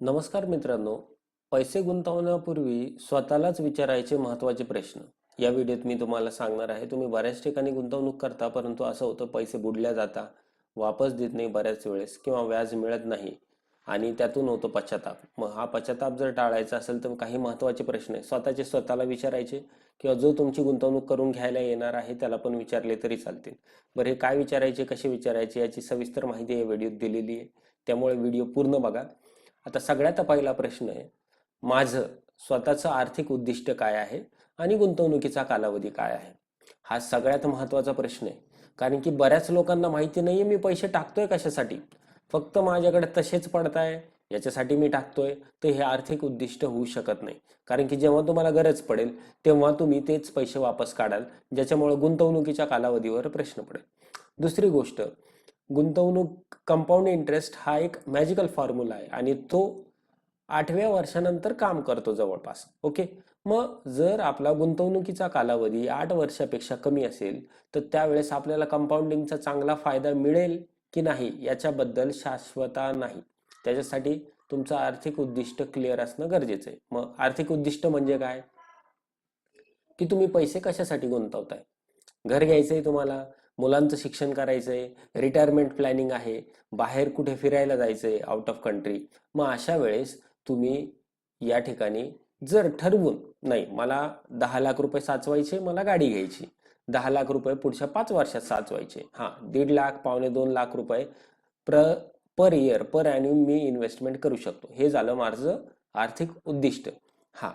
नमस्कार मित्रांनो पैसे गुंतवण्यापूर्वी स्वतःलाच विचारायचे महत्त्वाचे प्रश्न. या व्हिडिओत मी तुम्हाला सांगणार आहे तुम्ही बऱ्याच ठिकाणी गुंतवणूक करता परंतु असं होतं पैसे बुडल्या जाता वापस देत नाही बऱ्याच वेळेस किंवा व्याज मिळत नाही आणि त्यातून होतो पश्चाताप. मग हा पश्चाताप जर टाळायचा असेल तर काही महत्त्वाचे प्रश्न आहे. स्वतःचे स्वतःला विचारायचे किंवा जो तुमची गुंतवणूक करून घ्यायला येणार आहे त्याला पण विचारले तरी चालतील. बरं हे काय विचारायचे कसे विचारायचे याची सविस्तर माहिती या व्हिडिओत दिलेली आहे. त्यामुळे व्हिडिओ पूर्ण बघा. आता सगळ्यात पहिला प्रश्न आहे माझं स्वतःचं आर्थिक उद्दिष्ट काय आहे आणि गुंतवणुकीचा कालावधी काय आहे? हा सगळ्यात महत्त्वाचा प्रश्न आहे. कारण की बऱ्याच लोकांना माहिती नाहीये मी पैसे टाकतोय कशासाठी? फक्त माझ्याकडे तसेच पडताय याच्यासाठी मी टाकतोय तर हे आर्थिक उद्दिष्ट होऊ शकत नाही. कारण की जेव्हा तुम्हाला गरज पडेल तेव्हा तुम्ही तेच पैसे वापस काढाल ज्याच्यामुळे गुंतवणुकीच्या कालावधीवर प्रश्न पडेल. दुसरी गोष्ट गुंतवणूक कंपाऊंड इंटरेस्ट हा एक मॅजिकल फॉर्म्युला आहे आणि तो आठव्या वर्षानंतर काम करतो जवळपास. ओके मग जर आपला गुंतवणुकीचा कालावधी आठ वर्षापेक्षा कमी असेल तर त्यावेळेस आपल्याला कंपाऊंडिंगचा चांगला फायदा मिळेल की नाही याच्याबद्दल शाश्वता नाही. त्याच्यासाठी तुमचं आर्थिक उद्दिष्ट क्लिअर असणं गरजेचं आहे. मग आर्थिक उद्दिष्ट म्हणजे काय? की तुम्ही पैसे कशासाठी गुंतवताय? घर घ्यायचंय तुम्हाला? मुलांचं शिक्षण करायचंय रिटायरमेंट प्लॅनिंग आहे बाहेर कुठे फिरायला जायचंय आउट ऑफ कंट्री मग अशा वेळेस तुम्ही या ठिकाणी जर ठरवून नाही मला दहा लाख रुपये साचवायचे मला गाडी घ्यायची. दहा लाख रुपये पुढच्या पाच वर्षात साचवायचे. हा दीड लाख पावणे दोन लाख रुपये प्र पर इयर पर ॲन्युम मी इन्व्हेस्टमेंट करू शकतो. हे झालं माझं आर्थिक उद्दिष्ट. हा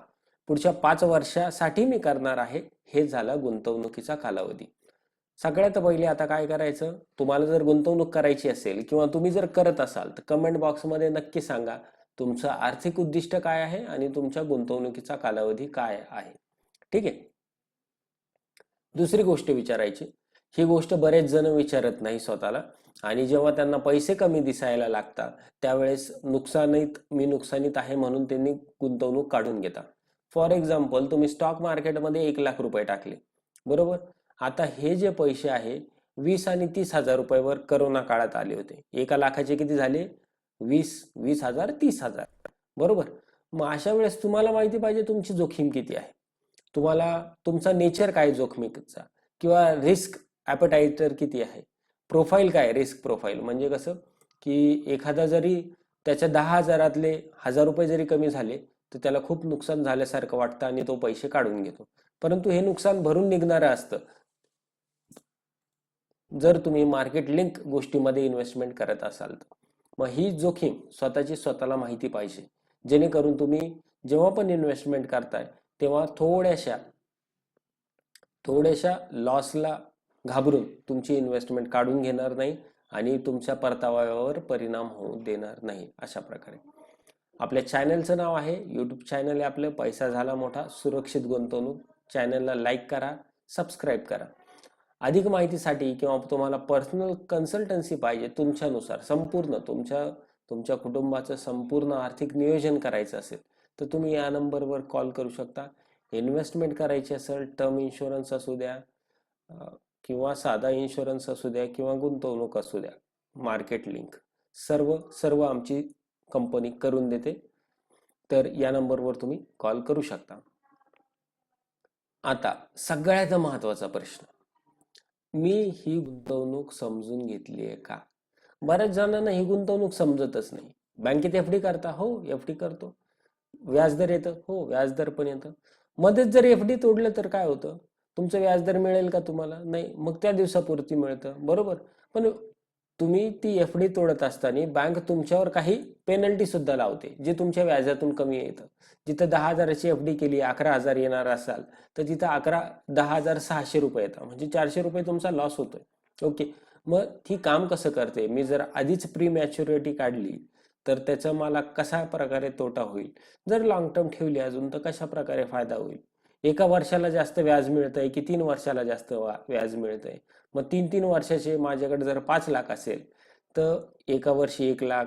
पुढच्या पाच वर्षासाठी मी करणार आहे हे झालं गुंतवणुकीचा कालावधी. सगळ्यात पहिले आता काय करायचं? तुम्हाला जर गुंतवणूक करायची असेल किंवा तुम्ही जर करत असाल तर कमेंट बॉक्समध्ये नक्की सांगा तुमचं आर्थिक उद्दिष्ट काय आहे आणि तुमच्या गुंतवणुकीचा कालावधी काय आहे? ठीक आहे? दुसरी गोष्ट विचारायची. ही गोष्ट बरेच जण विचारत नाही स्वतःला. आणि जेव्हा त्यांना पैसे कमी दिसायला लागतात त्यावेळेस नुकसानीत मी नुकसानीत आहे म्हणून त्यांनी गुंतवणूक काढून घेतात. फॉर एक्झाम्पल तुम्ही स्टॉक मार्केटमध्ये एक लाख रुपये टाकले. बरोबर? आता हे जे पैसे आहे वीस आणि तीस हजार रुपयावर करोना काळात आले होते. एका लाखाचे किती झाले? वीस वीस हजार तीस हजार. बरोबर? मग अशा वेळेस तुम्हाला माहिती पाहिजे तुमची जोखीम किती आहे. तुम्हाला तुमचा नेचर काय जोखमीचा? किंवा रिस्क ॲपटायटर किती आहे? प्रोफाईल काय रिस्क प्रोफाईल म्हणजे कसं? की एखादा जरी त्याच्या दहा हजारातले हजार रुपये जरी कमी झाले तर त्याला खूप नुकसान झाल्यासारखं वाटतं आणि तो पैसे काढून घेतो. परंतु हे नुकसान भरून निघणारं असतं. जर तुम्ही मार्केट लिंक गोष्टीमध्ये इन्व्हेस्टमेंट करत असाल तर. मग ही जोखीम स्वतःची स्वतःला माहिती पाहिजे. जेणेकरून तुम्ही जेव्हा पण इन्व्हेस्टमेंट करताय तेव्हा थोड्याशा थोड्याशा लॉसला घाबरून तुमची इन्व्हेस्टमेंट काढून घेणार नाही आणि तुमच्या परताव्यावर परिणाम होऊ देणार नाही अशा प्रकारे. आपल्या चॅनलचं नाव आहे यूट्यूब चॅनल आहे आपलं. पैसा झाला मोठा सुरक्षित गुंतवणूक. चॅनलला लाईक करा सबस्क्राईब करा. अधिक माहितीसाठी किंवा तुम्हाला पर्सनल कन्सल्टन्सी पाहिजे तुमच्यानुसार संपूर्ण तुमच्या तुमच्या कुटुंबाचं संपूर्ण आर्थिक नियोजन करायचं असेल तर तुम्ही या नंबरवर कॉल करू शकता. इन्व्हेस्टमेंट करायची असेल टर्म इन्शुरन्स असू द्या किंवा साधा इन्शुरन्स असू द्या किंवा गुंतवणूक असू द्या मार्केट लिंक सर्व सर्व आमची कंपनी करून देते. तर या नंबरवर तुम्ही कॉल करू शकता. आता सगळ्यात महत्त्वाचा प्रश्न. मी ही गुंतवणूक समजून घेतली आहे का? बऱ्याच जणांना ही गुंतवणूक समजतच नाही. बँकेत एफ डी करता हो एफ डी करतो. व्याजदर येतं हो व्याजदर पण येतं. मध्येच जर एफ डी तोडलं तर काय होतं? तुमचं व्याजदर मिळेल का तुम्हाला? नाही मग त्या दिवसापुरती मिळतं बरोबर. पण तुम्ही ती एफ डी तोडत असताना बँक तुमच्यावर काही पेनल्टी सुद्धा लावते जे तुमच्या व्याजातून कमी येतं. जिथं दहा हजाराची एफ डी केली अकरा हजार येणार असाल तर तिथं अकरा दहा हजार सहाशे रुपये येतात. म्हणजे चारशे रुपये तुमचा लॉस होतोय. ओके मग ती काम कसं करते? मी जर आधीच प्री मॅच्युरिटी काढली तर त्याचा मला कशा प्रकारे तोटा होईल? जर लॉंग टर्म ठेवली अजून तर कशा प्रकारे फायदा होईल? एका वर्षाला जास्त व्याज मिळतंय की तीन वर्षाला जास्त व्याज मिळतंय? मग तीन तीन वर्षाचे माझ्याकडे जर पाच लाख असेल तर एका वर्षी एक लाख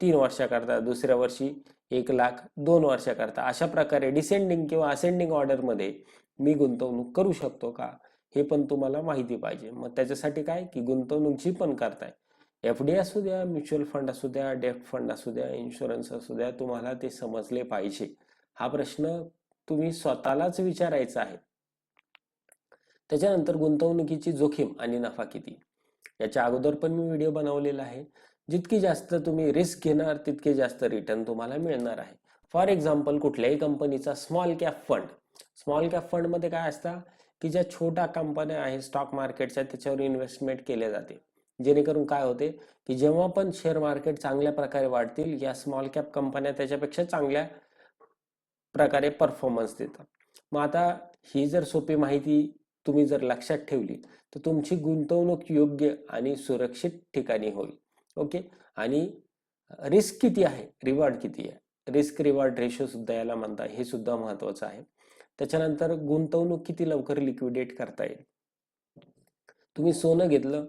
तीन वर्षाकरता दुसऱ्या वर्षी एक लाख दोन वर्षाकरता. अशा प्रकारे डिसेंडिंग किंवा असेंडिंग ऑर्डरमध्ये मी गुंतवणूक करू शकतो का? हे पण तुम्हाला माहिती पाहिजे. मग त्याच्यासाठी काय? की गुंतवणूक जी पण करताय. एफ डी असू द्या म्युच्युअल फंड असू द्या डेफ्ट फंड असू द्या इन्शुरन्स असू द्या तुम्हाला ते समजले पाहिजे. हा प्रश्न तुम्ही स्वतःलाच विचारायचं आहे. त्याच्यानंतर गुंतवणुकीची जोखीम आणि नफा किती? याच्या अगोदर पण मी व्हिडिओ बनवलेला आहे. जितकी जास्त तुम्ही रिस्क घेणार तितके जास्त रिटर्न तुम्हाला मिळणार आहे. फॉर एक्झाम्पल कुठल्याही कंपनीचा small cap fund. Small cap फंडमध्ये काय असतं? की ज्या छोट्या कंपन्या आहेत स्टॉक मार्केटच्या त्याच्यावर इन्व्हेस्टमेंट केले जाते. जेणेकरून काय होते? की जेव्हा पण शेअर मार्केट चांगल्या प्रकारे वाढतील या स्मॉल कॅप कंपन्या त्याच्यापेक्षा चांगल्या प्रकारे परफॉर्मन्स देतात. मग आता ही जर सोपी माहिती तुम्ही जर लक्षात ठेवली तर तुमची गुंतवणूक योग्य आणि सुरक्षित ठिकाणी होईल. ओके? आणि रिस्क किती आहे? रिवॉर्ड किती आहे? रिस्क रिवॉर्ड रेशो सुद्धा याला म्हणता हे सुद्धा महत्वाचं आहे. त्याच्यानंतर गुंतवणूक किती लवकर लिक्विडेट करता येईल? तुम्ही सोनं घेतलं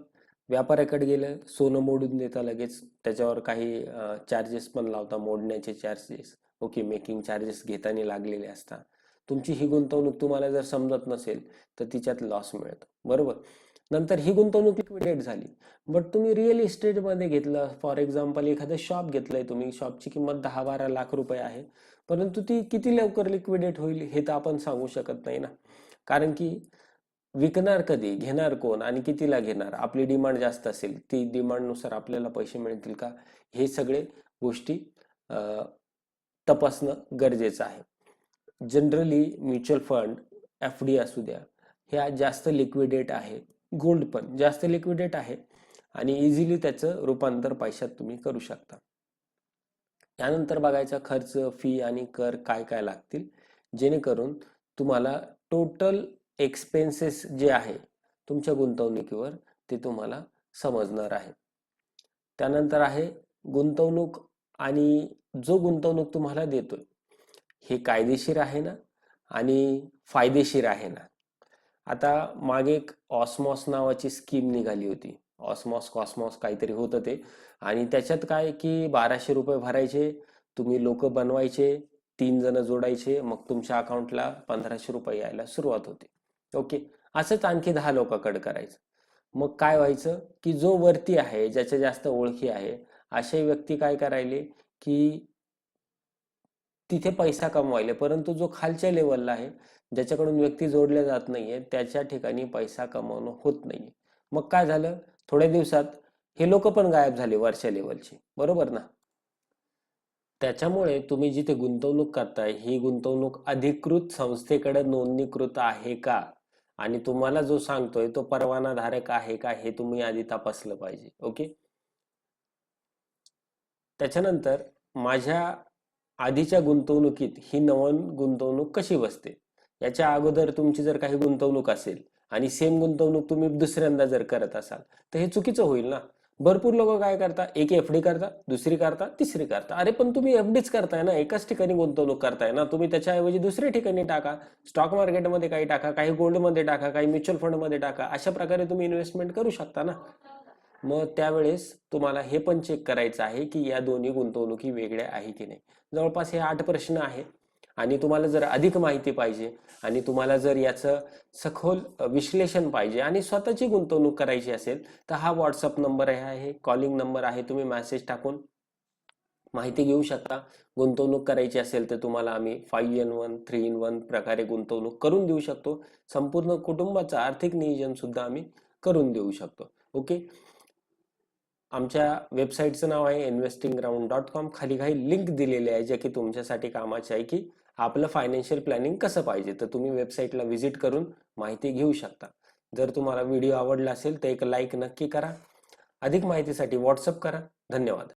व्यापाऱ्याकडे गेलं सोनं मोडून देता लगेच. त्याच्यावर काही चार्जेस पण लावता मोडण्याचे चार्जेस ओके मेकिंग चार्जेस घेताना लागलेले असतात. तुमची ही गुंतवणूक तुम्हाला जर समजत नसेल तर तिच्यात लॉस मिळतो. बरोबर? नंतर ही गुंतवणूक लिक्विडेट झाली. बट तुम्ही रिअल इस्टेटमध्ये घेतलं फॉर एक्झाम्पल एखादं शॉप घेतलंय तुम्ही शॉपची किंमत दहा बारा लाख रुपये आहे. परंतु ती किती लवकर लिक्विडेट होईल हे तर आपण सांगू शकत नाही ना? कारण की विकणार कधी घेणार कोण आणि कितीला घेणार? आपली डिमांड जास्त असेल ती डिमांडनुसार आपल्याला पैसे मिळतील का? हे सगळे गोष्टी तपासणं गरजेचं आहे. Generally mutual fund F D असू द्या ह्या जास्त लिक्विडेट आहे. गोल्ड पण जास्त लिक्विडेट आहे आणि इझिली त्याचं रूपांतर पैशात तुम्ही करू शकता. यानंतर बघायचा खर्च फी आणि कर काय काय लागतील. जेणेकरून तुम्हाला टोटल एक्सपेन्सेस जे आहे तुमच्या गुंतवणुकीवर ते तुम्हाला समजणार आहे. त्यानंतर आहे गुंतवणूक आणि जो गुंतवणूक तुम्हाला देतोय हे कायदेशीर आहे ना आणि फायदेशीर आहे ना? आता मागे एक ऑस्मॉस नावाची स्कीम निघाली होती. ऑस्मॉस कॉस्मॉस काहीतरी होतं ते. आणि त्याच्यात काय की बाराशे रुपये भरायचे तुम्ही लोक बनवायचे तीन जण जोडायचे मग तुमच्या अकाउंटला पंधराशे रुपये यायला सुरुवात होते. ओके? असंच आणखी दहा लोकांकडे करायचं. मग काय व्हायचं की जो वरती आहे ज्याच्या जास्त ओळखी आहे असे व्यक्ती काय करायले? की तिथे पैसा कमवायला. परंतु जो खालच्या लेवलला आहे ज्याच्याकडून व्यक्ती जोडल्या जात नाहीये त्याच्या ठिकाणी पैसा कमवणं होत नाहीये. मग काय झालं? थोड्या दिवसात हे लोक पण गायब झाले वरच्या लेवलचे बरोबर ना? त्याच्यामुळे तुम्ही जिथे गुंतवणूक करताय ही गुंतवणूक अधिकृत संस्थेकडे नोंदणीकृत आहे का? आणि तुम्हाला जो सांगतोय तो परवानाधारक आहे का? हे तुम्ही आधी तपासलं पाहिजे. ओके? त्याच्यानंतर माझ्या आधीच्या गुंतवणुकीत ही नवीन गुंतवणूक कशी बसते? याच्या अगोदर तुमची जर काही गुंतवणूक असेल आणि सेम गुंतवणूक तुम्ही दुसऱ्यांदा जर करत असाल तर हे चुकीचं होईल ना? भरपूर लोक काय करता एक एफ डी करता दुसरी करता तिसरी करता अरे पण तुम्ही एफ डीच करताय ना? एकाच ठिकाणी गुंतवणूक करताय ना? तुम्ही त्याच्याऐवजी दुसऱ्या ठिकाणी टाका. स्टॉक मार्केटमध्ये काही टाका काही गोल्डमध्ये टाका काही म्युच्युअल फंडमध्ये टाका. अशा प्रकारे तुम्ही इन्व्हेस्टमेंट करू शकता ना? मग त्यावेळेस तुम्हाला हे पण चेक करायचं आहे की या दोन्ही गुंतवणुकी वेगळ्या आहे की नाही. जवळपास हे आठ प्रश्न आहे आणि तुम्हाला जर अधिक माहिती पाहिजे आणि तुम्हाला जर याचं सखोल विश्लेषण पाहिजे आणि स्वतःची गुंतवणूक करायची असेल तर हा व्हॉट्सअप नंबर आहे कॉलिंग नंबर आहे तुम्ही मेसेज टाकून माहिती घेऊ शकता. गुंतवणूक करायची असेल तर तुम्हाला आम्ही five in one three in one प्रकारे गुंतवणूक करून देऊ शकतो. संपूर्ण कुटुंबाचं आर्थिक नियोजन सुद्धा आम्ही करून देऊ शकतो. ओके आमच्या वेबसाईटचं नाव आहे इन्व्हेस्टिंग ग्राउंड डॉट कॉम खाली काही लिंक दिलेले आहे जे की तुमच्यासाठी कामाचे आहे की आपलं फायनान्शियल प्लॅनिंग कसं पाहिजे. तर तुम्ही वेबसाईटला व्हिजिट करून माहिती घेऊ शकता. जर तुम्हाला व्हिडिओ आवडला असेल तर एक लाईक नक्की करा. अधिक माहितीसाठी व्हॉट्सअप करा. धन्यवाद.